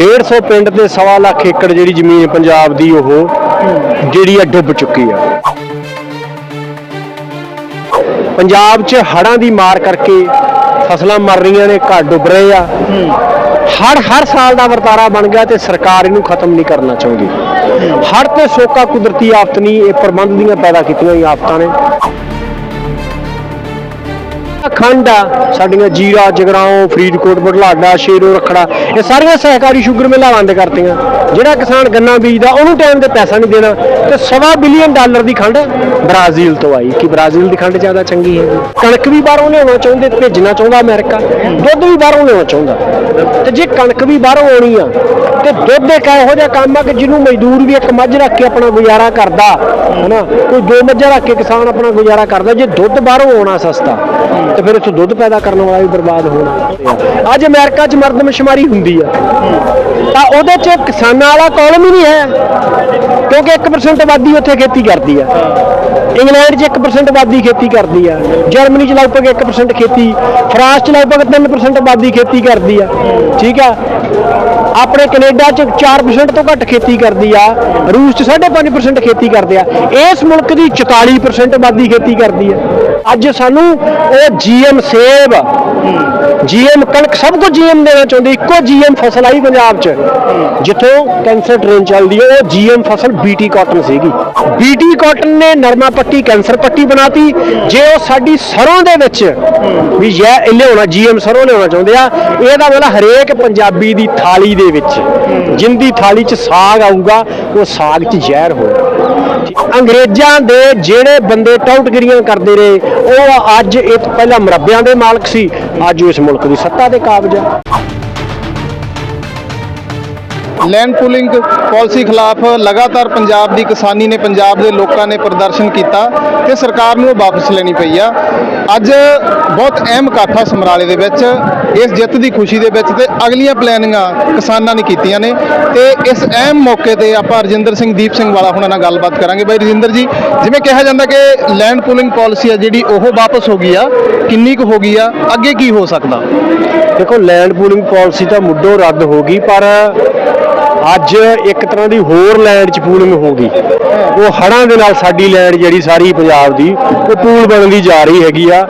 150 ਪਿੰਡ ਤੇ ਸਵਾ ਲੱਖ ਏਕੜ ਜਿਹੜੀ ਜ਼ਮੀਨ ਪੰਜਾਬ ਦੀ ਉਹ ਜਿਹੜੀ ਆ ਡੁੱਬ ਚੁੱਕੀ ਆ। ਪੰਜਾਬ 'ਚ ਹੜ੍ਹਾਂ ਦੀ ਮਾਰ ਕਰਕੇ ਫਸਲਾਂ ਮਰ ਰਹੀਆਂ ਨੇ, ਘਰ ਡੁੱਬ ਰਹੇ ਆ। ਹੜ ਹਰ ਸਾਲ ਦਾ ਵਰਤਾਰਾ ਬਣ ਗਿਆ ਤੇ ਸਰਕਾਰ ਇਹਨੂੰ ਖਤਮ ਨਹੀਂ ਕਰਨਾ ਚਾਹੁੰਦੀ। ਹੜ ਤੇ ਸੋਕਾ ਕੁਦਰਤੀ ਆਫਤ ਨਹੀਂ, ਇਹ ਪ੍ਰਬੰਧ ਦੀਆਂ ਪੈਦਾ ਕੀਤੀਆਂ ਹੋਈਆਂ ਆਫਤਾਂ ਨੇ। ਖੰਡ ਆ, ਸਾਡੀਆਂ ਜੀਰਾ, ਜਗਰਾਉਂ, ਫਰੀਦਕੋਟ ਬੁਢਲਾਡਾ ਸ਼ੇਰੋ, ਰਖੜਾ, ਇਹ ਸਾਰੀਆਂ ਸਹਿਕਾਰੀ ਸ਼ੂਗਰ ਮਿਲਾਂ ਬੰਦ ਕਰਤੀਆਂ। ਜਿਹੜਾ ਕਿਸਾਨ ਗੰਨਾ ਬੀਜਦਾ, ਉਹਨੂੰ ਟਾਈਮ ਤੇ ਪੈਸਾ ਨਹੀਂ ਦੇਣਾ। ਤੇ ਸਵਾ ਬਿਲੀਅਨ ਡਾਲਰ ਦੀ ਖੰਡ ਬ੍ਰਾਜ਼ੀਲ ਤੋਂ ਆਈ। ਕਿ ਬ੍ਰਾਜ਼ੀਲ ਦੀ ਖੰਡ ਜ਼ਿਆਦਾ ਚੰਗੀ ਹੈ। ਕਣਕ ਵੀ ਬਾਹਰੋਂ ਲਿਆਉਣਾ ਚਾਹੁੰਦੇ ਭੇਜਣਾ ਚਾਹੁੰਦਾ ਅਮਰੀਕਾ। ਦੁੱਧ ਵੀ ਬਾਹਰੋਂ ਲਿਆਉਣਾ ਚਾਹੁੰਦਾ। ਤੇ ਜੇ ਕਣਕ ਵੀ ਬਾਹਰੋਂ ਆਉਣੀ ਆ, ਤੇ ਦੁੱਧ ਇੱਕ ਇਹੋ ਜਿਹਾ ਕੰਮ ਆ ਕਿ ਜਿਹਨੂੰ ਮਜ਼ਦੂਰ ਵੀ ਇੱਕ ਮੱਝ ਰੱਖ ਕੇ ਆਪਣਾ ਗੁਜ਼ਾਰਾ ਕਰਦਾ। ਹਨਾ? ਕੋਈ ਦੋ ਮੱਝਾਂ ਰੱਖ ਕੇ ਕਿਸਾਨ ਆਪਣਾ ਗੁਜ਼ਾਰਾ ਕਰਦਾ। ਜੇ ਦੁੱਧ ਬਾਹਰੋਂ ਆਉਣਾ ਸਸਤਾ ਤੇ ਫਿਰ ਇੱਥੋਂ ਦੁੱਧ ਪੈਦਾ ਕਰਨ ਵਾਲਾ ਵੀ ਬਰਬਾਦ ਹੋਣਾ। ਅੱਜ ਅਮਰੀਕਾ 'ਚ ਮਰਦਮਸ਼ੁਮਾਰੀ ਹੁੰਦੀ ਆ। ਤਾਂ ਉਹਦੇ 'ਚ ਕਿਸਾਨਾਂ ਵਾਲਾ ਕਾਲਮ ਹੀ ਨਹੀਂ ਹੈ। ਕਿਉਂਕਿ 1% ਆਬਾਦੀ ਉੱਥੇ ਖੇਤੀ ਕਰਦੀ ਆ। ਇੰਗਲੈਂਡ 'ਚ 1% ਆਬਾਦੀ ਖੇਤੀ ਕਰਦੀ ਆ। ਜਰਮਨੀ 'ਚ ਲਗਭਗ 1% ਖੇਤੀ, ਫਰਾਂਸ 'ਚ ਲਗਭਗ 3% ਆਬਾਦੀ ਖੇਤੀ ਕਰਦੀ ਆ। ਠੀਕ ਆ? ਆਪਣੇ ਕੈਨੇਡਾ 'ਚ 4% ਤੋਂ ਘੱਟ ਖੇਤੀ ਕਰਦੀ ਆ। ਰੂਸ 'ਚ 5.5% ਖੇਤੀ ਕਰਦੇ ਆ। ਇਸ ਮੁਲਕ ਦੀ 44% ਆਬਾਦੀ ਖੇਤੀ ਕਰਦੀ ਆ। ਅੱਜ ਸਾਨੂੰ ਉਹ ਜੀਐਮ ਸੇਬ, ਜੀਐਮ ਕਣਕ ਸਭ ਕੁਝ ਜੀਐਮ ਦੇਣਾ ਚਾਹੁੰਦੇ, ਇੱਕੋ ਜੀਐਮ ਫਸਲ ਆਈ ਪੰਜਾਬ 'ਚ। ਜਿੱਥੋਂ ਕੈਂਸਰ ਟ੍ਰੇਨ ਚੱਲਦੀ ਹੈ ਉਹ ਜੀਐਮ ਫਸਲ ਬੀਟੀ ਕਾਟਨ ਸੀਗੀ। ਬੀਟੀ ਕਾਟਨ ਨੇ ਨਰਮਾ ਪੱਟੀ, ਕੈਂਸਰ ਪੱਟੀ ਬਣਾਤੀ। ਜੇ ਉਹ ਸਾਡੀ ਸਰੋਂ ਦੇ ਵਿੱਚ ਵੀ ਇਹ ਲਿਆਉਣਾ ਜੀਐਮ ਸਰੋਂ ਲਿਆਉਣਾ ਚਾਹੁੰਦੇ ਆ, ਇਹਦਾ ਮਤਲਬ ਹਰੇਕ ਪੰਜਾਬੀ ਦੀ ਥਾਲੀ ਦੇ ਵਿੱਚ, ਜਿੰਦੀ ਥਾਲੀ 'ਚ ਸਾਗ ਆਊਗਾ, ਉਹ ਸਾਗ 'ਚ ਜ਼ਹਿਰ ਹੋਊਗਾ ਅੰਗਰੇਜ਼ਾਂ ਦੇ ਜਿਹੜੇ ਬੰਦੇ ਟਾਊਟਗਿਰੀਆਂ ਕਰਦੇ ਰਹੇ, ਉਹ ਅੱਜ ਇਹ ਪਹਿਲਾਂ ਮਰੱਬਿਆਂ ਦੇ ਮਾਲਕ ਸੀ, ਅੱਜ ਇਸ ਮੁਲਕ ਦੀ ਸੱਤਾ ਦੇ ਕਾਬਜ ਹੈ ਲੈਂਡ ਪੂਲਿੰਗ ਪਾਲਿਸੀ ਖਿਲਾਫ ਲਗਾਤਾਰ ਪੰਜਾਬ ਦੀ ਕਿਸਾਨੀ ਨੇ ਪੰਜਾਬ ਦੇ ਲੋਕਾਂ ਨੇ ਪ੍ਰਦਰਸ਼ਨ ਕੀਤਾ ਤੇ ਸਰਕਾਰ ਨੂੰ ਉਹ ਵਾਪਸ ਲੈਣੀ ਪਈ ਆ। ਅੱਜ ਬਹੁਤ ਅਹਿਮ ਕਾਠਾ ਸਮਰਾਲੇ ਦੇ ਵਿੱਚ, ਇਸ ਜਿੱਤ ਦੀ ਖੁਸ਼ੀ ਦੇ ਵਿੱਚ ਤੇ ਅਗਲੀਆਂ ਪਲੈਨਿੰਗਾਂ ਕਿਸਾਨਾਂ ਨੇ ਕੀਤੀਆਂ ਨੇ। ਤੇ ਇਸ ਅਹਿਮ ਮੌਕੇ ਤੇ ਆਪਾਂ ਰਜਿੰਦਰ ਸਿੰਘ, ਦੀਪ ਸਿੰਘ ਵਾਲਾ ਹੁਣਾਂ ਨਾਲ ਗੱਲਬਾਤ ਕਰਾਂਗੇ। ਬਾਈ ਰਜਿੰਦਰ ਜੀ, ਜਿਵੇਂ ਕਿਹਾ ਜਾਂਦਾ ਕਿ ਲੈਂਡ ਪੂਲਿੰਗ ਪਾਲਿਸੀ ਆ ਜਿਹੜੀ ਉਹ ਵਾਪਸ ਹੋ ਗਈ ਆ, ਕਿੰਨੀ ਕੁ ਹੋ ਗਈ ਆ, ਅੱਗੇ ਕੀ ਹੋ ਸਕਦਾ? ਦੇਖੋ, ਲੈਂਡ ਪੂਲਿੰਗ ਪਾਲਿਸੀ ਤਾਂ ਮੁੱਢੋਂ ਰੱਦ ਹੋ ਗਈ, ਪਰ ਅੱਜ ਇੱਕ ਤਰ੍ਹਾਂ ਦੀ ਹੋਰ ਲੈਂਡ 'ਚ ਪੂਲਿੰਗ ਹੋ ਗਈ। ਉਹ ਹੜਾਂ ਦੇ ਨਾਲ ਸਾਡੀ ਲੈਂਡ ਜਿਹੜੀ ਸਾਰੀ ਪੰਜਾਬ ਦੀ, ਉਹ ਪੂਲ ਬਣਦੀ ਜਾ ਰਹੀ ਹੈਗੀ ਆ।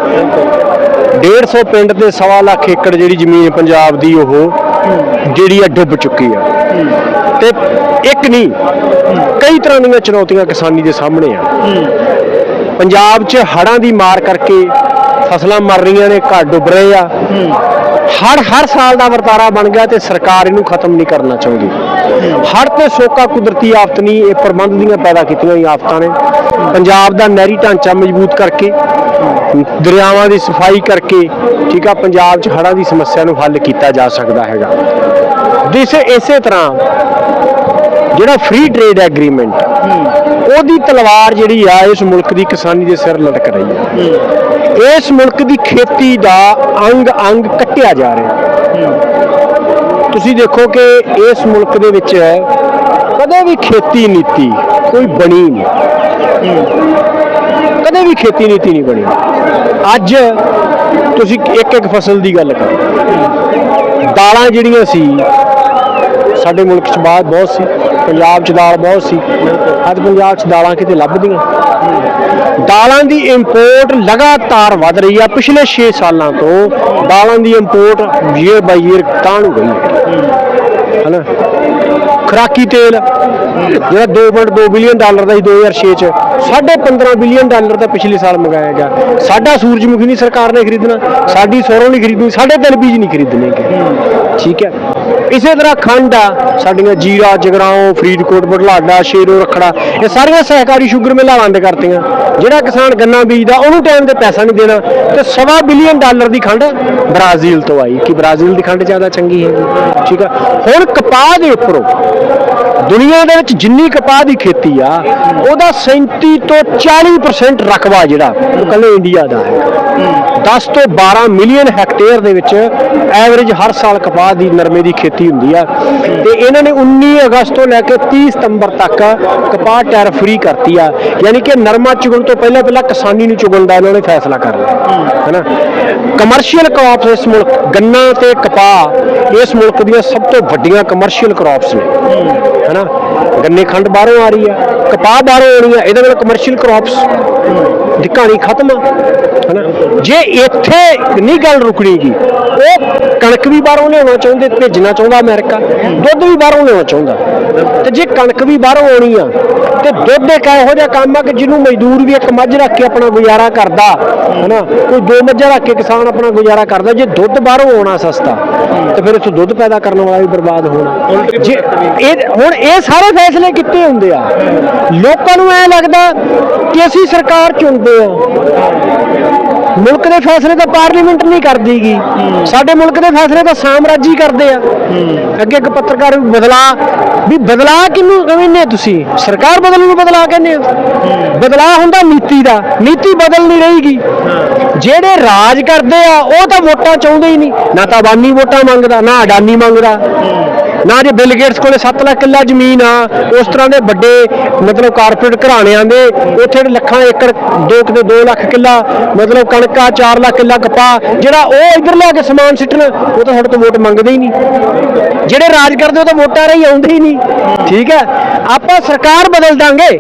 150 ਪਿੰਡ ਤੇ ਸਵਾ ਲੱਖ ਏਕੜ ਜਿਹੜੀ ਜ਼ਮੀਨ ਪੰਜਾਬ ਦੀ ਉਹ ਜਿਹੜੀ ਆ ਡੁੱਬ ਚੁੱਕੀ ਆ। ਤੇ ਇੱਕ ਨਹੀਂ, ਕਈ ਤਰ੍ਹਾਂ ਦੀਆਂ ਚੁਣੌਤੀਆਂ ਕਿਸਾਨੀ ਦੇ ਸਾਹਮਣੇ ਆ। ਪੰਜਾਬ 'ਚ ਹੜਾਂ ਦੀ ਮਾਰ ਕਰਕੇ ਫਸਲਾਂ ਮਰ ਰਹੀਆਂ ਨੇ, ਘਰ ਡੁੱਬ ਰਹੇ ਆ। ਹੜ ਹਰ ਸਾਲ ਦਾ ਵਰਤਾਰਾ ਬਣ ਗਿਆ ਤੇ ਸਰਕਾਰ ਇਹਨੂੰ ਖਤਮ ਨਹੀਂ ਕਰਨਾ ਚਾਹੁੰਦੀ। ਹੜ ਤੇ ਸੋਕਾ ਕੁਦਰਤੀ ਆਫਤ ਨਹੀਂ, ਇਹ ਪ੍ਰਬੰਧ ਦੀਆਂ ਪੈਦਾ ਕੀਤੀਆਂ ਹੋਈਆਂ ਆਫਤਾਂ ਨੇ। ਪੰਜਾਬ ਦਾ ਨਹਿਰੀ ਢਾਂਚਾ ਮਜ਼ਬੂਤ ਕਰਕੇ, ਦਰਿਆਵਾਂ ਦੀ ਸਫ਼ਾਈ ਕਰਕੇ, ਠੀਕ ਆ, ਪੰਜਾਬ 'ਚ ਹੜ੍ਹਾਂ ਦੀ ਸਮੱਸਿਆ ਨੂੰ ਹੱਲ ਕੀਤਾ ਜਾ ਸਕਦਾ ਹੈਗਾ। ਦਿਸ ਇਸੇ ਤਰ੍ਹਾਂ ਜਿਹੜਾ ਫ੍ਰੀ ਟ੍ਰੇਡ ਐਗਰੀਮੈਂਟ ਉਹਦੀ ਤਲਵਾਰ ਜਿਹੜੀ ਆ, ਇਸ ਮੁਲਕ ਦੀ ਕਿਸਾਨੀ ਦੇ ਸਿਰ ਲਟਕ ਰਹੀ ਹੈ। ਇਸ ਮੁਲਕ ਦੀ ਖੇਤੀ ਦਾ ਅੰਗ ਅੰਗ ਕੱਟਿਆ ਜਾ ਰਿਹਾ। ਤੁਸੀਂ ਦੇਖੋ ਕਿ ਇਸ ਮੁਲਕ ਦੇ ਵਿੱਚ ਕਦੇ ਵੀ ਖੇਤੀ ਨੀਤੀ ਕੋਈ ਬਣੀ ਨਹੀਂ। ਕਦੇ ਵੀ ਖੇਤੀ ਨੀਤੀ ਨਹੀਂ ਬਣੀ। ਅੱਜ ਤੁਸੀਂ ਇੱਕ ਇੱਕ ਫਸਲ ਦੀ ਗੱਲ ਕਰੋ। ਦਾਲਾਂ ਜਿਹੜੀਆਂ ਸੀ ਸਾਡੇ ਮੁਲਕ 'ਚ ਬਾਤ ਬਹੁਤ ਸੀ, ਪੰਜਾਬ 'ਚ ਦਾਲ ਬਹੁਤ ਸੀ। ਅੱਜ ਪੰਜਾਬ 'ਚ ਦਾਲਾਂ ਕਿਤੇ ਲੱਭਦੀਆਂ? ਦਾਲਾਂ ਦੀ ਇੰਪੋਰਟ ਲਗਾਤਾਰ ਵਧ ਰਹੀ ਆ। ਪਿਛਲੇ 6 ਸਾਲਾਂ ਤੋਂ ਦਾਲਾਂ ਦੀ ਇੰਪੋਰਟ ਈਅਰ ਬਾਈ ਈਅਰ ਤਾਂ ਨੂੰ ਗਈ ਹੈ ਹਨਾ? ਖਰਾਕੀ ਤੇਲ, ਜਿਹੜਾ 2.2 ਬਿਲੀਅਨ ਡਾਲਰ ਦਾ ਸੀ 2006 ਚ 15.5 ਬਿਲੀਅਨ ਡਾਲਰ ਦਾ ਪਿਛਲੇ ਸਾਲ ਮੰਗਾਇਆ ਗਿਆ। ਸਾਡਾ ਸੂਰਜਮੁਖੀ ਨਹੀਂ ਸਰਕਾਰ ਨੇ ਖਰੀਦਣਾ, ਸਾਡੀ ਸੌਰੋਂ ਨਹੀਂ ਖਰੀਦਣੀ ਸਾਡੇ ਤਿਲ ਬੀਜ ਨਹੀਂ ਖਰੀਦਣੇ ਠੀਕ ਹੈ। ਇਸੇ ਤਰ੍ਹਾਂ ਖੰਡ ਆ, ਸਾਡੀਆਂ ਜੀਰਾ, ਜਗਰਾਉਂ, ਫਰੀਦਕੋਟ, ਬੁਢਲਾਡਾ, ਸ਼ੇਰੋ, ਰਖੜਾ, ਇਹ ਸਾਰੀਆਂ ਸਹਿਕਾਰੀ ਸ਼ੂਗਰ ਮਿਲਾਂ ਬੰਦ ਕਰਤੀਆਂ। ਜਿਹੜਾ ਕਿਸਾਨ ਗੰਨਾ ਬੀਜਦਾ, ਉਹਨੂੰ ਟਾਈਮ ਤੇ ਪੈਸਾ ਨਹੀਂ ਦੇਣਾ। ਤੇ ਸਵਾ ਬਿਲੀਅਨ ਡਾਲਰ ਦੀ ਖੰਡ ਬ੍ਰਾਜ਼ੀਲ ਤੋਂ ਆਈ ਕਿ ਬ੍ਰਾਜ਼ੀਲ ਦੀ ਖੰਡ ਜ਼ਿਆਦਾ ਚੰਗੀ ਹੈਗੀ। ਠੀਕ ਆ। ਹੁਣ ਕਪਾਹ ਦੇ ਉੱਪਰੋਂ ਦੁਨੀਆ ਦੇ ਵਿੱਚ ਜਿੰਨੀ ਕਪਾਹ ਦੀ ਖੇਤੀ ਆ, ਉਹਦਾ 37 ਤੋਂ 40% ਰਕਬਾ ਜਿਹੜਾ ਉਹ ਕੱਲੇ ਇੰਡੀਆ ਦਾ ਹੈ 10 ਤੋਂ 12 ਮਿਲੀਅਨ ਹੈਕਟੇਅਰ ਦੇ ਵਿੱਚ ਐਵਰੇਜ ਹਰ ਸਾਲ ਕਪਾਹ ਦੀ ਨਰਮੇ ਦੀ ਖੇਤੀ ਹੁੰਦੀ ਆ। ਤੇ ਇਹਨਾਂ ਨੇ 19 ਅਗਸਤ ਤੋਂ ਲੈ ਕੇ 30 ਸਤੰਬਰ ਤੱਕ ਕਪਾਹ ਟੈਰ ਫ੍ਰੀ ਕਰਤੀ ਆ। ਯਾਨੀ ਕਿ ਨਰਮਾ ਚੁਗਣ ਤੋਂ ਪਹਿਲਾਂ ਪਹਿਲਾਂ ਕਿਸਾਨੀ ਨੂੰ ਚੁਗਣ ਦਾ ਇਹਨਾਂ ਨੇ ਫੈਸਲਾ ਕਰ ਲਿਆ। ਹੈਨਾ? ਕਮਰਸ਼ੀਅਲ ਕ੍ਰੌਪਸ ਇਸ ਮੁਲਕ, ਗੰਨਾ ਤੇ ਕਪਾਹ ਇਸ ਮੁਲਕ ਦੀਆਂ ਸਭ ਤੋਂ ਵੱਡੀਆਂ ਕਮਰਸ਼ੀਅਲ ਕ੍ਰੌਪਸ ਨੇ। ਹੈਨਾ? ਗੰਨੇ ਖੰਡ ਬਾਹਰੋਂ ਆ ਰਹੀ ਆ, ਕਪਾਹ ਬਾਹਰੋਂ ਆਉਣੀ ਆ, ਇਹਦੇ ਨਾਲ ਕਮਰਸ਼ੀਅਲ ਕ੍ਰੌਪਸ ਦੀ ਕਹਾਣੀ ਖਤਮ ਆ, ਹੈਨਾ? ਜੇ ਇੱਥੇ ਨਹੀਂ ਗੱਲ ਰੁਕਣੀਗੀ ਉਹ ਕਣਕ ਵੀ ਬਾਹਰੋਂ ਲਿਆਉਣਾ ਚਾਹੁੰਦੇ, ਭੇਜਣਾ ਚਾਹੁੰਦਾ ਅਮਰੀਕਾ, ਦੁੱਧ ਵੀ ਬਾਹਰੋਂ ਲਿਆਉਣਾ ਚਾਹੁੰਦਾ। ਤੇ ਜੇ ਕਣਕ ਵੀ ਬਾਹਰੋਂ ਆਉਣੀ ਆ, ਤੇ ਦੁੱਧ ਇੱਕ ਇਹੋ ਜਿਹਾ ਕੰਮ ਆ ਕਿ ਜਿਹਨੂੰ ਮਜ਼ਦੂਰ ਵੀ ਇੱਕ ਮੱਝ ਰੱਖ ਕੇ ਆਪਣਾ ਗੁਜ਼ਾਰਾ ਕਰਦਾ, ਹੈਨਾ? ਕੋਈ ਦੋ ਮੱਝਾਂ ਰੱਖ ਕੇ ਕਿਸਾਨ ਆਪਣਾ ਗੁਜ਼ਾਰਾ ਕਰਦਾ, ਜੇ ਦੁੱਧ ਬਾਹਰੋਂ ਆਉਣਾ ਸਸਤਾ ਤੇ ਫਿਰ ਇੱਥੋਂ ਦੁੱਧ ਪੈਦਾ ਕਰਨ ਵਾਲਾ ਵੀ ਬਰਬਾਦ ਹੋਣਾ। ਜੇ ਇਹ ਹੁਣ ਇਹ ਸਾਰੇ ਫੈਸਲੇ ਕਿੱਥੇ ਹੁੰਦੇ ਆ? ਲੋਕਾਂ ਨੂੰ ਐ ਲੱਗਦਾ ਕਿ ਅਸੀਂ ਸਰਕਾਰ ਚੁਣਦੇ ਆ। ਮੁਲਕ ਦੇ ਫੈਸਲੇ ਤਾਂ ਪਾਰਲੀਮੈਂਟ ਨਹੀਂ ਕਰਦੀਗੀ ਸਾਡੇ ਮੁਲਕ ਦੇ ਫੈਸਲੇ ਤਾਂ ਸਾਮਰਾਜੀ ਕਰਦੇ ਆ। ਅੱਗੇ ਇੱਕ ਪੱਤਰਕਾਰ ਵੀ ਬਦਲਾ ਵੀ ਬਦਲਾ ਕਿਹਨੂੰ ਕਹਿੰਦੇ ਤੁਸੀਂ? ਸਰਕਾਰ ਬਦਲਣ ਨੂੰ ਬਦਲਾ ਕਹਿੰਦੇ ਆ। ਬਦਲਾ ਹੁੰਦਾ ਨੀਤੀ ਦਾ। ਨੀਤੀ ਬਦਲ ਨਹੀਂ ਰਹੀਗੀ ਜਿਹੜੇ ਰਾਜ ਕਰਦੇ ਆ ਉਹ ਤਾਂ ਵੋਟਾਂ ਚਾਹੁੰਦੇ ਹੀ ਨਹੀਂ। ਨਾ ਤਾਂ ਅਬਾਨੀ ਵੋਟਾਂ ਮੰਗਦਾ ਨਾ ਅਡਾਨੀ ਮੰਗਦਾ। ਨਾ ਜੇ ਬਿਲ ਗੇਟਸ ਕੋਲੇ 7 ਲੱਖ ਕਿੱਲਾ ਜ਼ਮੀਨ ਆ, ਉਸ ਤਰ੍ਹਾਂ ਦੇ ਵੱਡੇ ਮਤਲਬ ਕਾਰਪੋਰੇਟ ਘਰਾਣਿਆਂ ਦੇ, ਉੱਥੇ ਲੱਖਾਂ ਏਕੜ, ਦੋ ਕਿਤੇ 2 ਲੱਖ ਕਿੱਲਾ, ਮਤਲਬ ਕਣਕਾ 4 ਲੱਖ ਕਿੱਲਾ ਕਪਾਹ ਜਿਹੜਾ ਉਹ ਇੱਧਰ ਲਿਆ ਕੇ ਸਮਾਨ ਸਿੱਟਣ, ਉਹ ਤਾਂ ਸਾਡੇ ਤੋਂ ਵੋਟ ਮੰਗਦੇ ਹੀ ਨਹੀਂ। ਜਿਹੜੇ ਰਾਜ ਕਰਦੇ, ਉਹ ਤਾਂ ਵੋਟਾਂ ਰਹੀ ਆਉਂਦੇ ਹੀ ਨਹੀਂ। ਠੀਕ ਹੈ? ਆਪਾਂ ਸਰਕਾਰ ਬਦਲ ਦਾਂਗੇ।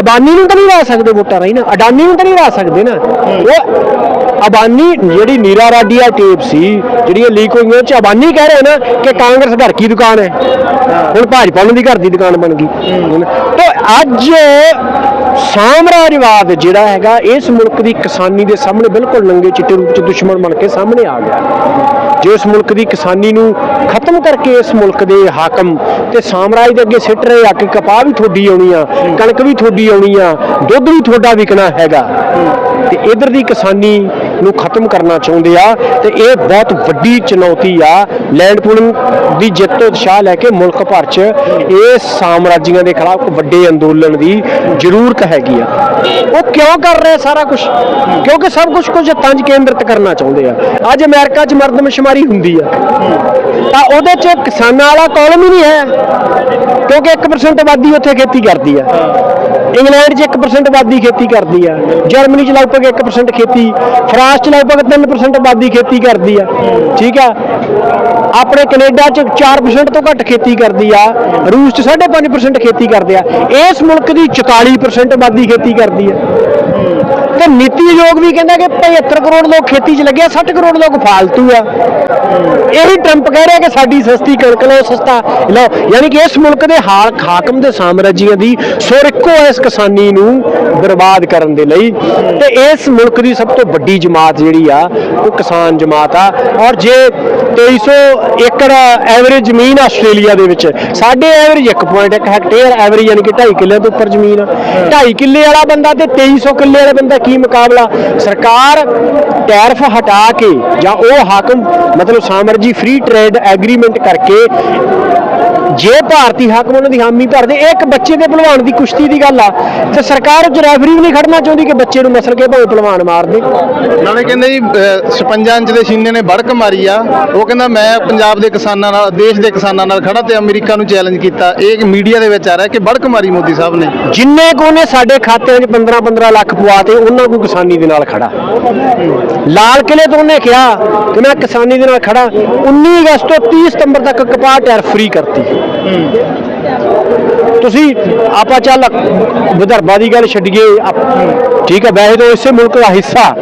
ਅਬਾਨੀ ਨੂੰ ਤਾਂ ਨਹੀਂ ਲਾ ਸਕਦੇ ਵੋਟਾਂ ਰਹੀ ਨਾ, ਅਡਾਨੀ ਨੂੰ ਤਾਂ ਨਹੀਂ ਲਾ ਸਕਦੇ ਨਾ। ਉਹ ਅਬਾਨੀ ਜਿਹੜੀ ਨੀਰਾ ਰਾਡੀਆ ਟੇਪ ਸੀ, ਜਿਹੜੀਆਂ ਲੀਕ ਹੋਈਆਂ, ਉਹ ਚ ਅਬਾਨੀ ਕਹਿ ਰਹੇ ਨਾ ਕਿ ਕਾਂਗਰਸ ਘਰ ਕੀ ਦੁਕਾਨ ਹੈ। ਹੁਣ ਭਾਜਪਾ ਉਹਨਾਂ ਦੀ ਘਰ ਦੀ ਦੁਕਾਨ ਬਣ ਗਈ। ਤਾਂ ਅੱਜ ਸਾਮਰਾਜਵਾਦ ਜਿਹੜਾ ਹੈਗਾ, ਇਸ ਮੁਲਕ ਦੀ ਕਿਸਾਨੀ ਦੇ ਸਾਹਮਣੇ ਬਿਲਕੁਲ ਨੰਗੇ ਚਿੱਟੇ ਰੂਪ ਚ ਦੁਸ਼ਮਣ ਬਣ ਕੇ ਸਾਹਮਣੇ ਆ ਗਿਆ। ਜੇ ਇਸ ਮੁਲਕ ਦੀ ਕਿਸਾਨੀ ਨੂੰ ਖਤਮ ਕਰਕੇ ਇਸ ਮੁਲਕ ਦੇ ਹਾਕਮ ਤੇ ਸਾਮਰਾਜ ਦੇ ਅੱਗੇ ਸਿੱਟ ਰਹੇ ਆ ਕਿ ਕਪਾਹ ਵੀ ਤੁਹਾਡੀ ਆਉਣੀ ਆ, ਕਣਕ ਵੀ ਤੁਹਾਡੀ ਆਉਣੀ ਆ, ਦੁੱਧ ਵੀ ਤੁਹਾਡਾ ਵਿਕਣਾ ਹੈਗਾ। ਤੇ ਇਧਰ ਦੀ ਕਿਸਾਨੀ ਨੂੰ ਖਤਮ ਕਰਨਾ ਚਾਹੁੰਦੇ ਆ ਤੇ ਇਹ ਬਹੁਤ ਵੱਡੀ ਚੁਣੌਤੀ ਆ। ਲੈਂਡ ਪੂਲਿੰਗ ਦੀ ਜਿੱਤ ਤੋਂ ਉਤਸ਼ਾਹ ਲੈ ਕੇ ਮੁਲਕ ਭਰ 'ਚ ਇਹ ਸਾਮਰਾਜੀਆਂ ਦੇ ਖਿਲਾਫ ਵੱਡੇ ਅੰਦੋਲਨ ਦੀ ਜ਼ਰੂਰਤ ਹੈਗੀ ਆ। ਉਹ ਕਿਉਂ ਕਰ ਰਹੇ ਸਾਰਾ ਕੁਝ ਕਿਉਂਕਿ ਸਭ ਕੁਝ ਕੁਝ ਤੰਜ ਕੇਂਦਰਿਤ ਕਰਨਾ ਚਾਹੁੰਦੇ ਆ। ਅੱਜ ਅਮਰੀਕਾ 'ਚ ਮਰਦਮਸ਼ੁਮਾਰੀ ਹੁੰਦੀ ਆ। ਤਾਂ ਉਹਦੇ 'ਚ ਕਿਸਾਨਾਂ ਵਾਲਾ ਕਾਲਮ ਹੀ ਨਹੀਂ ਹੈ, ਕਿਉਂਕਿ 1% ਆਬਾਦੀ ਉੱਥੇ ਖੇਤੀ ਕਰਦੀ ਆ। ਇੰਗਲੈਂਡ 'ਚ 1% ਆਬਾਦੀ ਖੇਤੀ ਕਰਦੀ ਆ। ਜਰਮਨੀ 'ਚ ਲਗਭਗ 1% ਖੇਤੀ, ਫਰਾਂਸ 'ਚ ਲਗਭਗ 3% ਆਬਾਦੀ ਖੇਤੀ ਕਰਦੀ ਆ। ਠੀਕ ਆ? ਆਪਣੇ ਕੈਨੇਡਾ 'ਚ 4% ਤੋਂ ਘੱਟ ਖੇਤੀ ਕਰਦੀ ਆ। ਰੂਸ 'ਚ 5.5% ਖੇਤੀ ਕਰਦੇ ਆ। ਇਸ ਮੁਲਕ ਦੀ 44% ਆਬਾਦੀ ਖੇਤੀ ਕਰਦੀ ਆ। ਤੇ ਨੀਤੀ ਆਯੋਗ ਵੀ ਕਹਿੰਦਾ ਕਿ 75 ਕਰੋੜ ਲੋਕ ਖੇਤੀ 'ਚ ਲੱਗੇ ਆ 60 ਕਰੋੜ ਲੋਕ ਫਾਲਤੂ ਆ। ਇਹੀ ਟਰੰਪ ਕਹਿ ਰਿਹਾ ਕਿ ਸਾਡੀ ਸਸਤੀ ਕਣਕ ਲਓ, ਸਸਤਾ, ਲਓ। ਯਾਨੀ ਕਿ ਇਸ ਮੁਲਕ ਦੇ ਹਾਲ ਹਾਕਮ ਦੇ ਸਾਮਰਾਜੀਆਂ ਦੀ ਸੁਰ ਇੱਕੋ ਹੈ ਇਸ ਕਿਸਾਨੀ ਨੂੰ ਬਰਬਾਦ ਕਰਨ ਦੇ ਲਈ। ਤੇ ਇਸ ਮੁਲਕ ਦੀ ਸਭ ਤੋਂ ਵੱਡੀ ਜਮਾਤ ਜਿਹੜੀ ਆ, ਉਹ ਕਿਸਾਨ ਜਮਾਤ ਆ। ਔਰ ਜੇ 2300 ਏਕੜ ਐਵਰੇਜ ਜ਼ਮੀਨ ਆਸਟ੍ਰੇਲੀਆ ਦੇ ਵਿੱਚ, ਸਾਡੇ ਐਵਰੇਜ 1.1 ਹੈਕਟੇਅਰ ਐਵਰੇਜ ਯਾਨੀ ਕਿ 2.5 ਕਿੱਲੇ ਤੋਂ ਉੱਪਰ ਜ਼ਮੀਨ ਆ। 2.5 ਕਿੱਲੇ ਵਾਲਾ ਬੰਦਾ ਤੇ 2300 ਕਿੱਲੇ ਵਾਲਾ ਬੰਦਾ ਕੀ ਮੁਕਾਬਲਾ? ਸਰਕਾਰ ਟੈਰਫ ਹਟਾ ਕੇ ਜਾਂ ਉਹ ਹਾਕਮ, ਮਤਲਬ ਸਾਮਰਜੀ ਫ੍ਰੀ ਟ੍ਰੇਡ ਐਗਰੀਮੈਂਟ ਕਰਕੇ ਜੇ ਭਾਰਤੀ ਹਾਕਮ ਉਹਨਾਂ ਦੀ ਹਾਮੀ ਭਰਦੇ ਇਹ ਇੱਕ ਬੱਚੇ ਦੇ ਭਲਵਾਨ ਦੀ ਕੁਸ਼ਤੀ ਦੀ ਗੱਲ ਆ ਤੇ ਸਰਕਾਰ ਉਹ ਰੈਫਰੀ ਵੀ ਨਹੀਂ ਖੜਨਾ ਚਾਹੁੰਦੀ ਕਿ ਬੱਚੇ ਨੂੰ ਮਸਲ ਕੇ ਭਾਵੇਂ ਭਲਵਾਨ ਮਾਰ ਦੇ। ਨਾਲੇ ਕਹਿੰਦੇ ਜੀ ਅਹ 56 ਇੰਚ ਦੇ ਸੀਨੇ ਨੇ ਬੜਕ ਮਾਰੀ ਆ। ਉਹ ਕਹਿੰਦਾ ਮੈਂ ਪੰਜਾਬ ਦੇ ਕਿਸਾਨਾਂ ਨਾਲ ਦੇਸ਼ ਦੇ ਕਿਸਾਨਾਂ ਨਾਲ ਖੜਾ ਤੇ ਅਮਰੀਕਾ ਨੂੰ ਚੈਲੰਜ ਕੀਤਾ। ਇਹ ਮੀਡੀਆ ਦੇ ਵਿੱਚ ਆ ਰਿਹਾ ਕਿ ਬੜਕ ਮਾਰੀ ਮੋਦੀ ਸਾਹਿਬ ਨੇ। ਜਿੰਨੇ ਕੋ ਨੇ ਸਾਡੇ ਖਾਤਿਆਂ 'ਚ 15 15 ਲੱਖ ਪਵਾ ਤੇ ਉਹਨਾਂ ਕੋ ਕਿਸਾਨੀ ਦੇ ਨਾਲ ਖੜਾ ਲਾਲ ਕਿਲੇ ਤੋਂ ਉਹਨੇ ਕਿਹਾ ਕਿ ਮੈਂ ਕਿਸਾਨੀ ਦੇ ਨਾਲ ਖੜਾ 19 ਅਗਸਤ ਤੋਂ 30 ਸਤੰਬਰ ਤੱਕ ਕਪਾਹ ਟੈਰ ਫ੍ਰੀ ਕਰਤੀ। ਤੁਸੀਂ ਆਪਾਂ ਚੱਲ ਵਿਦਰਭਾ ਦੀ ਗੱਲ ਛੱਡੀਏ ਆਪ- ਠੀਕ ਹੈ ਵੈਸੇ ਤਾਂ ਇਸੇ ਮੁਲਕ ਦਾ ਹਿੱਸਾ।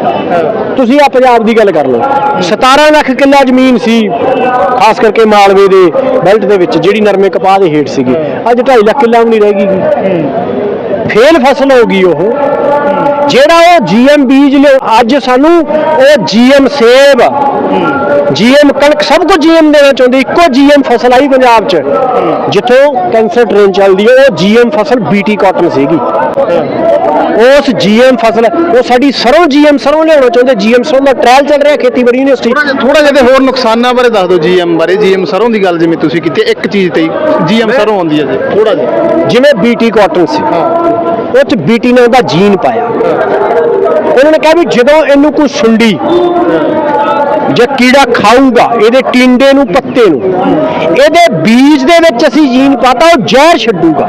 ਤੁਸੀਂ ਆ ਪੰਜਾਬ ਦੀ ਗੱਲ ਕਰ ਲਓ। 17 ਲੱਖ ਕਿੱਲਾ ਜ਼ਮੀਨ ਸੀ ਖਾਸ ਕਰਕੇ ਮਾਲਵੇ ਦੇ ਬੈਲਟ ਦੇ ਵਿੱਚ ਜਿਹੜੀ ਨਰਮੇ ਕਪਾਹ ਦੇ ਹੇਠ ਸੀਗੀ। ਅੱਜ 2.5 ਲੱਖ ਕਿੱਲਾ ਵੀ ਨਹੀਂ ਰਹਿ ਗਈ। ਫੇਲ ਫਸਲ ਹੋ ਗਈ ਉਹ। ਜਿਹੜਾ ਉਹ ਜੀਐਮ ਬੀਜ ਲਿਓ ਅੱਜ ਸਾਨੂੰ ਉਹ ਜੀਐਮ ਸੇਬ ਜੀਐਮ ਕਣਕ ਸਭ ਕੁਝ ਜੀਐਮ ਦੇਣਾ ਚਾਹੁੰਦੇ ਇੱਕੋ ਜੀਐਮ ਫਸਲ ਆਈ ਪੰਜਾਬ 'ਚ। ਜਿੱਥੋਂ ਕੈਂਸਰ ਟ੍ਰੇਨ ਚੱਲਦੀ ਹੈ ਉਹ ਜੀਐਮ ਫਸਲ ਬੀਟੀ ਕਾਟਨ ਸੀਗੀ। ਉਸ ਜੀਐਮ ਫਸਲ ਉਹ ਸਾਡੀ ਸਰੋਂ ਜੀਐਮ ਸਰੋਂ ਲਿਆਉਣਾ ਚਾਹੁੰਦੇ ਜੀਐਮ ਸਰੋਂ ਦਾ ਟ੍ਰਾਇਲ ਚੱਲ ਰਿਹਾ ਖੇਤੀਬਾੜੀ ਯੂਨੀਵਰਸਿਟੀ ਥੋੜਾ ਜਿਹਾ ਤੇ ਹੋਰ ਨੁਕਸਾਨਾਂ ਬਾਰੇ ਦੱਸ ਦਿਓ ਜੀਐਮ ਬਾਰੇ ਜੀਐਮ ਸਰੋਂ ਦੀ ਗੱਲ ਜਿਵੇਂ ਤੁਸੀਂ ਕੀਤੀ ਇੱਕ ਚੀਜ਼ ਤੇ ਜੀਐਮ ਸਰੋਂ ਆਉਂਦੀ ਹੈ ਜੀ ਥੋੜਾ ਜਿਹਾ। ਜਿਵੇਂ ਬੀਟੀ ਕਾਟਨ ਸੀ। ਉਹ ਚ ਬੀਟੀ ਨੇ ਉਹਦਾ ਜੀਨ ਪਾਇਆ। ਉਹਨਾਂ ਨੇ ਕਿਹਾ ਵੀ ਜਦੋਂ ਇਹਨੂੰ ਕੋਈ ਸੁੰਡੀ ਜੇ ਕੀੜਾ ਖਾਊਗਾ, ਇਹਦੇ ਟਿੰਡੇ ਨੂੰ, ਪੱਤੇ ਨੂੰ, ਇਹਦੇ ਬੀਜ ਦੇ ਵਿੱਚ ਅਸੀਂ ਜੀਨ ਪਾਤਾ, ਉਹ ਜ਼ਹਿਰ ਛੱਡੂਗਾ।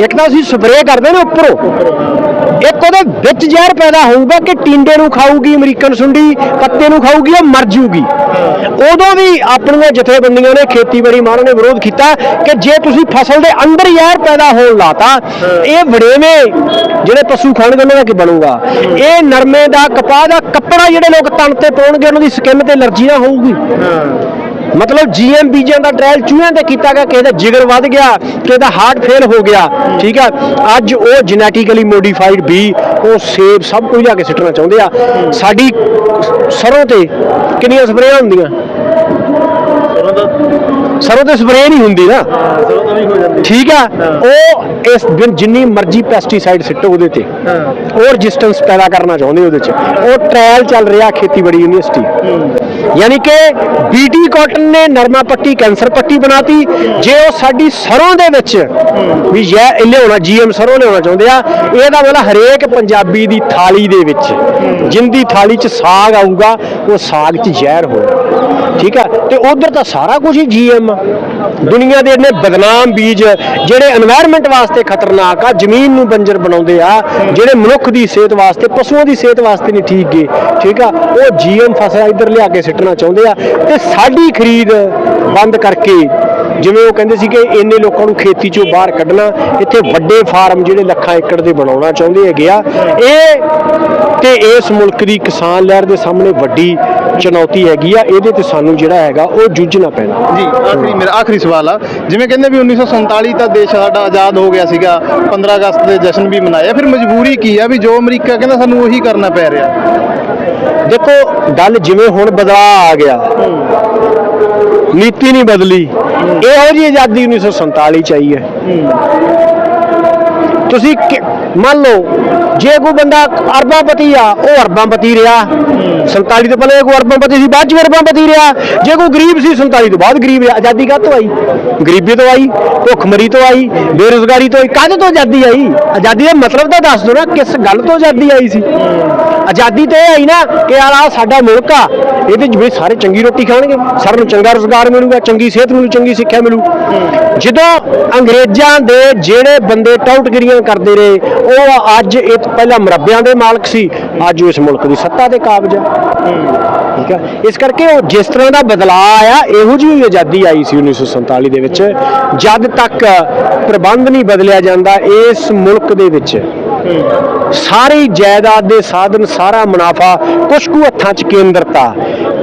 ਇੱਕ ਤਾਂ ਅਸੀਂ ਸਪਰੇਅ ਕਰਦੇ ਨੇ ਉੱਪਰੋਂ। ਇੱਕ ਉਹਦੇ ਵਿੱਚ ਜ਼ਹਿਰ ਪੈਦਾ ਹੋਊਗਾ ਕਿ ਟਿੰਡੇ ਨੂੰ ਖਾਊਗੀ, ਅਮਰੀਕਨ ਸੁੰਡੀ, ਪੱਤੇ ਨੂੰ ਖਾਊਗੀ ਉਹ ਮਰ ਜੂਗੀ ਉਦੋਂ ਵੀ ਆਪਣੀਆਂ ਜਥੇਬੰਦੀਆਂ ਨੇ, ਖੇਤੀਬਾੜੀ ਮਾਰਾਂ ਨੇ ਵਿਰੋਧ ਕੀਤਾ ਕਿ ਜੇ ਤੁਸੀਂ ਫਸਲ ਦੇ ਅੰਦਰ ਜ਼ਹਿਰ ਪੈਦਾ ਹੋਣ ਲਾਤਾ, ਇਹ ਵੜੇਵੇਂ ਜਿਹੜੇ ਪਸ਼ੂ ਖਾਣਗੇ, ਉਹਨਾਂ ਦਾ ਕੀ ਬਣੂਗਾ? ਇਹ ਨਰਮੇ ਦਾ, ਕਪਾਹ ਦਾ ਕੱਪੜਾ ਜਿਹੜੇ ਲੋਕ ਤਣ ਤੇ ਪਾਉਣਗੇ, ਉਹਨਾਂ ਦੀ ਸਕਿਨ ਤੇ ਅਲਰਜੀ ਨਾ ਹੋਊਗੀ। ਮਤਲਬ ਜੀਐਮ ਬੀਜਾਂ ਦਾ ਟ੍ਰਾਇਲ ਚੂਹਿਆਂ ਤੇ ਕੀਤਾ ਗਿਆ, ਕਿਸੇ ਦਾ ਜਿਗਰ ਵੱਧ ਗਿਆ, ਕਿਸੇ ਦਾ ਹਾਰਟ ਫੇਲ ਹੋ ਗਿਆ, ਠੀਕ ਆ? ਅੱਜ ਉਹ ਜੈਨੇਟਿਕਲੀ ਮੋਡੀਫਾਈਡ ਬੀ, ਉਹ ਸੇਬ ਸਭ ਕੁਝ ਲਿਆ ਕੇ ਸਿੱਟਣਾ ਚਾਹੁੰਦੇ ਆ। ਸਾਡੀ ਸਰੋਂ ਤੇ ਕਿੰਨੀਆਂ ਸਪਰੇਆਂ ਹੁੰਦੀਆਂ? ਸਰੋਂ ਤੇ ਸਪਰੇਅ ਨਹੀਂ ਹੁੰਦੀ ਨਾ। ਠੀਕ ਆ? ਉਹ ਇਸ ਦਿਨ ਜਿੰਨੀ ਮਰਜ਼ੀ ਪੈਸਟੀਸਾਈਡ ਸਿੱਟੋ ਉਹਦੇ ਤੇ। ਉਹ ਰੈਜ਼ਿਸਟੈਂਸ ਪੈਦਾ ਕਰਨਾ ਚਾਹੁੰਦੇ ਉਹਦੇ ਚ। ਉਹ ਟ੍ਰਾਇਲ ਚੱਲ ਰਿਹਾ ਖੇਤੀਬਾੜੀ ਯੂਨੀਵਰਸਿਟੀ। ਯਾਨੀ ਕਿ ਬੀਟੀ ਕਾਟਨ ਨੇ ਨਰਮਾ ਪੱਟੀ ਕੈਂਸਰ ਪੱਟੀ ਬਣਾਤੀ। ਜੇ ਉਹ ਸਾਡੀ ਸਰੋਂ ਦੇ ਵਿੱਚ ਵੀ ਇਹ ਇਹ ਲਿਆਉਣਾ ਜੀਐਮ ਸਰੋਂ ਲਿਆਉਣਾ ਚਾਹੁੰਦੇ ਆ ਇਹਦਾ ਮਤਲਬ ਹਰੇਕ ਪੰਜਾਬੀ ਦੀ ਥਾਲੀ ਦੇ ਵਿੱਚ ਜਿੰਦੀ ਥਾਲੀ 'ਚ ਸਾਗ ਆਊਗਾ ਉਹ ਸਾਗ 'ਚ ਜ਼ਹਿਰ ਹੋਊਗਾ। ਠੀਕ ਆ? ਤੇ ਉਧਰ ਤਾਂ ਸਾਰਾ ਕੁਝ ਹੀ ਜੀਐਮ ਦੁਨੀਆ ਦੇ ਇੰਨੇ ਬਦਨਾਮ ਬੀਜ ਜਿਹੜੇ এনवायरमेंट ਵਾਸਤੇ ਖਤਰਨਾਕ ਆ, ਜ਼ਮੀਨ ਨੂੰ ਬੰਜਰ ਬਣਾਉਂਦੇ ਆ, ਜਿਹੜੇ ਮਨੁੱਖ ਦੀ ਸਿਹਤ ਵਾਸਤੇ, ਪਸ਼ੂਆਂ ਦੀ ਸਿਹਤ ਵਾਸਤੇ ਨਹੀਂ ਠੀਕ ਗਏ ਠੀਕ ਆ? ਉਹ ਜੀਐਮ ਫਸਲਾਂ ਇੱਧਰ ਲਿਆ ਕੇ ਸਿੱਟਣਾ ਚਾਹੁੰਦੇ ਆ ਤੇ ਸਾਡੀ ਖਰੀਦ ਬੰਦ ਕਰਕੇ, ਜਿਵੇਂ ਉਹ ਕਹਿੰਦੇ ਸੀ ਕਿ ਇੰਨੇ ਲੋਕਾਂ ਨੂੰ ਖੇਤੀ ਚੋਂ ਬਾਹਰ ਕੱਢਣਾ, ਇੱਥੇ ਵੱਡੇ ਫਾਰਮ ਜਿਹੜੇ ਲੱਖਾਂ ਏਕੜ ਦੇ ਬਣਾਉਣਾ ਚਾਹੁੰਦੇ ਹੈਗੇ ਆ। ਇਹ ਤੇ ਇਸ ਮੁਲਕ ਦੀ ਕਿਸਾਨ ਲਹਿਰ ਦੇ ਸਾਹਮਣੇ ਵੱਡੀ ਚੁਣੌਤੀ ਹੈਗੀ ਆ, ਇਹਦੇ ਤੇ ਸਾਨੂੰ ਜਿਹੜਾ ਹੈਗਾ ਉਹ ਜੂਝਣਾ ਪੈਣਾ। ਜੀ ਆਖਰੀ ਮੇਰਾ ਆਖਰੀ ਸਵਾਲ ਆ। ਜਿਵੇਂ ਕਹਿੰਦੇ ਵੀ 1947 ਤਾਂ ਦੇਸ਼ ਸਾਡਾ ਆਜ਼ਾਦ ਹੋ ਗਿਆ ਸੀਗਾ 15 ਅਗਸਤ ਦੇ ਜਸ਼ਨ ਵੀ ਮਨਾਇਆ ਫਿਰ ਮਜਬੂਰੀ ਕੀ ਆ ਵੀ ਜੋ ਅਮਰੀਕਾ ਕਹਿੰਦਾ ਸਾਨੂੰ ਉਹੀ ਕਰਨਾ ਪੈ ਰਿਹਾ? ਦੇਖੋ ਗੱਲ ਜਿਵੇਂ ਹੁਣ ਬਦਲਾਅ ਆ ਗਿਆ ਨੀਤੀ ਨਹੀਂ ਬਦਲੀ। ਇਹੋ ਜੀ ਆਜ਼ਾਦੀ 1947 ਚ ਆਈ ਹੈ। ਤੁਸੀਂ ਮੰਨ ਲਓ, ਜੇ ਕੋਈ ਬੰਦਾ ਅਰਬਾਂਪਤੀ ਆ, ਉਹ ਅਰਬਾਂਪਤੀ ਰਿਹਾ। 47 ਤੋਂ ਪਹਿਲਾਂ ਕੋਈ ਅਰਬਾਂਪਤੀ ਸੀ, ਬਾਅਦ ਚ ਵੀ ਅਰਬਾਂਪਤੀ ਰਿਹਾ। ਜੇ ਕੋਈ ਗਰੀਬ ਸੀ 47 ਤੋਂ ਬਾਅਦ ਗਰੀਬ ਆਜ਼ਾਦੀ ਕਾਹ ਤੋਂ ਆਈ? ਗਰੀਬੀ ਤੋਂ ਆਈ ਭੁੱਖਮਰੀ ਤੋਂ ਆਈ, ਬੇਰੁਜ਼ਗਾਰੀ ਤੋਂ ਆਈ। ਕਾਹਦੇ ਤੋਂ ਆਜ਼ਾਦੀ ਆਈ? ਆਜ਼ਾਦੀ ਦਾ ਮਤਲਬ ਤਾਂ ਦੱਸ ਦਿਓ ਨਾ, ਕਿਸ ਗੱਲ ਤੋਂ ਆਜ਼ਾਦੀ ਆਈ ਸੀ? ਆਜ਼ਾਦੀ ਤੇ ਇਹ ਆਈ ਨਾ ਕਿ ਯਾਰ ਆਹ ਸਾਡਾ ਮੁਲਕ ਆ, ਇਹਦੇ ਵਿੱਚ ਸਾਰੇ ਚੰਗੀ ਰੋਟੀ ਖਾਣਗੇ, ਸਾਰਿਆਂ ਨੂੰ ਚੰਗਾ ਰੋਜ਼ਗਾਰ ਮਿਲੂਗਾ, ਚੰਗੀ ਸਿਹਤ ਮਿਲੂ ਚੰਗੀ ਸਿੱਖਿਆ ਮਿਲੂ। ਜਦੋਂ ਅੰਗਰੇਜ਼ਾਂ ਦੇ ਜਿਹੜੇ ਬੰਦੇ ਟਾਊਟਗਿਰੀਆਂ ਕਰਦੇ ਰਹੇ, ਉਹ ਅੱਜ ਇਹ ਪਹਿਲਾਂ ਮਰੱਬਿਆਂ ਦੇ ਮਾਲਕ ਸੀ, ਅੱਜ ਉਹ ਇਸ ਮੁਲਕ ਦੀ ਸੱਤਾ ਦੇ ਕਾਬਜ ਆ। ਠੀਕ ਆ? ਇਸ ਕਰਕੇ ਉਹ ਜਿਸ ਤਰ੍ਹਾਂ ਦਾ ਬਦਲਾਅ ਆਇਆ, ਇਹੋ ਜਿਹੀ ਆਜ਼ਾਦੀ ਆਈ ਸੀ 1947 ਦੇ ਵਿੱਚ। ਜਦ ਤੱਕ ਪ੍ਰਬੰਧ ਨਹੀਂ ਬਦਲਿਆ ਜਾਂਦਾ ਇਸ ਮੁਲਕ ਦੇ ਵਿੱਚ ਸਾਰੀ ਜਾਇਦਾਦ ਦੇ ਸਾਧਨ, ਸਾਰਾ ਮੁਨਾਫਾ ਕੁਛ ਕੁ ਹੱਥਾਂ 'ਚ ਕੇਂਦਰਤਾ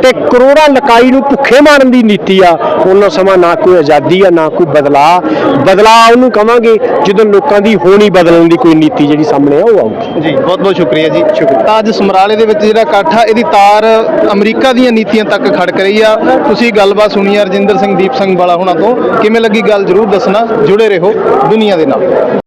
ਤੇ। ਕਰੋੜਾਂ ਲਕਾਈ ਨੂੰ ਭੁੱਖੇ ਮਾਰਨ ਦੀ ਨੀਤੀ ਆ, ਉਹਨਾਂ ਸਮਾਂ ਨਾ ਕੋਈ ਆਜ਼ਾਦੀ ਆ, ਨਾ ਕੋਈ ਬਦਲਾਅ ਬਦਲਾਅ ਉਹਨੂੰ ਕਵਾਂਗੇ ਜਦੋਂ ਲੋਕਾਂ ਦੀ ਹੋਣੀ ਬਦਲਣ ਦੀ ਕੋਈ ਨੀਤੀ ਜਿਹੜੀ ਸਾਹਮਣੇ ਆ, ਉਹ ਆਊਗੀ। ਜੀ ਬਹੁਤ ਬਹੁਤ ਸ਼ੁਕਰੀਆ ਜੀ ਤਾਂ ਅੱਜ ਸਮਰਾਲੇ ਦੇ ਵਿੱਚ ਜਿਹੜਾ ਇਕੱਠ ਆ, ਇਹਦੀ ਤਾਰ ਅਮਰੀਕਾ ਦੀਆਂ ਨੀਤੀਆਂ ਤੱਕ ਖੜਕ ਰਹੀ ਆ। ਤੁਸੀਂ ਗੱਲਬਾਤ ਸੁਣੀ ਆ, ਰਜਿੰਦਰ ਸਿੰਘ, ਦੀਪ ਸਿੰਘ ਵਾਲਾ ਹੋਣਾ ਤੋਂ। ਕਿਵੇਂ ਲੱਗੀ ਗੱਲ? ਜ਼ਰੂਰ ਦੱਸਣਾ। ਜੁੜੇ ਰਹੋ ਦੁਨੀਆ ਦੇ ਨਾਲ।